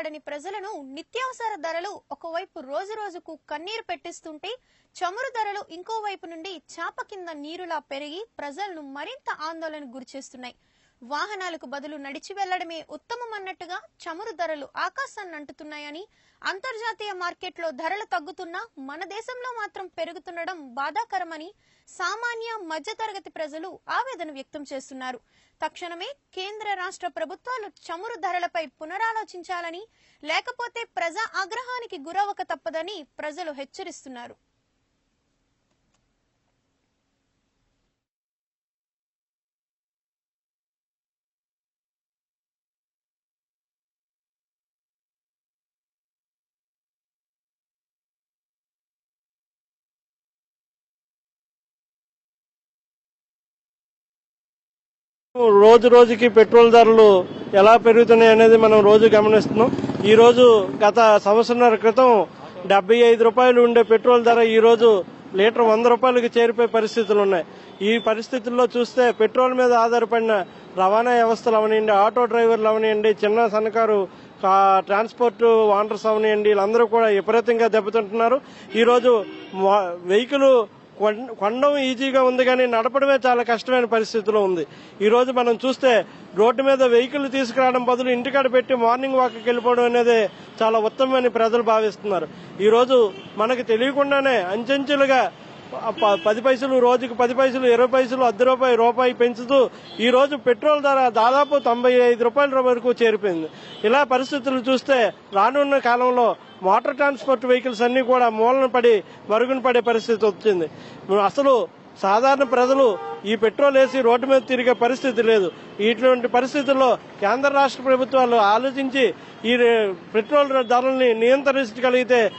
పడని ప్రజలను నిత్యావసర ధరలు ఒకవైపు రోజు రోజుకు కన్నీరు పెట్టిస్తుంటే చమురు ధరలు ఇంకోవైపు నుండి చాప కింద నీరులా పెరిగి ప్రజలను మరింత ఆందోళనకు గురిచేస్తున్నాయి. వాహనాలకు బదులు నడిచి వెళ్ళడమే ఉత్తమం అన్నట్టుగా చమురు ధరలు ఆకాశాన్ని అంటుతున్నాయని అంతర్జాతీయ మార్కెట్లో ధరలు తగ్గుతున్నా మన దేశంలో మాత్రం పెరుగుతుండడం బాధాకరమని సామాన్య మధ్యతరగతి ప్రజలు ఆవేదన వ్యక్తం చేస్తున్నారు. తక్షణమే కేంద్ర రాష్ట్ర ప్రభుత్వాలు చమురు ధరలపై పునరాలోచించాలని లేకపోతే ప్రజా ఆగ్రహానికి గురవక తప్పదని ప్రజలు హెచ్చరిస్తున్నారు. రోజు రోజుకి పెట్రోల్ ధరలు ఎలా పెరుగుతున్నాయి అనేది మనం రోజు గమనిస్తున్నాం. ఈ రోజు గత సంవత్సరాల క్రితం డెబ్బై ఐదు రూపాయలు ఉండే పెట్రోల్ ధర ఈ రోజు లీటర్ వంద రూపాయలకు చేరిపోయే పరిస్థితులు ఉన్నాయి. ఈ పరిస్థితుల్లో చూస్తే పెట్రోల్ మీద ఆధారపడిన రవాణా వ్యవస్థలు అవనివ్వండి ఆటో డ్రైవర్లు అవనివ్వండి చిన్న సన్నకారు ట్రాన్స్పోర్ట్ ఓనర్స్ అవనివ్వండి వీళ్ళందరూ కూడా విపరీతంగా దెబ్బతింటున్నారు. ఈరోజు వెహికల్ కొండం ఈజీగా ఉంది కానీ నడపడమే చాలా కష్టమైన పరిస్థితిలో ఉంది. ఈ రోజు మనం చూస్తే రోడ్డు మీద వెహికల్ తీసుకురావడం బదులు ఇంటికాడ పెట్టి మార్నింగ్ వాక్కి వెళ్ళిపోవడం అనేది చాలా ఉత్తమమని ప్రజలు భావిస్తున్నారు. ఈ రోజు మనకు తెలియకుండానే అంచెంచెలుగా పది పైసలు రోజుకి పది పైసలు ఇరవై పైసలు అర్ధ రూపాయి రూపాయి పెంచుతూ ఈ రోజు పెట్రోల్ ధర దాదాపు తొంభై ఐదు రూపాయల వరకు చేరిపోయింది. ఇలా పరిస్థితులు చూస్తే రానున్న కాలంలో మోటార్ ట్రాన్స్పోర్ట్ వెహికల్స్ అన్ని కూడా మూలన పడి మరుగున పడే పరిస్థితి వచ్చింది. అసలు సాధారణ ప్రజలు ఈ పెట్రోల్ వేసి రోడ్డు మీద తిరిగే పరిస్థితి లేదు. ఇటువంటి పరిస్థితుల్లో కేంద్ర రాష్ట్ర ప్రభుత్వాలు ఆలోచించి ఈ పెట్రోల్ ధరల్ని నియంత్రించగలిగితే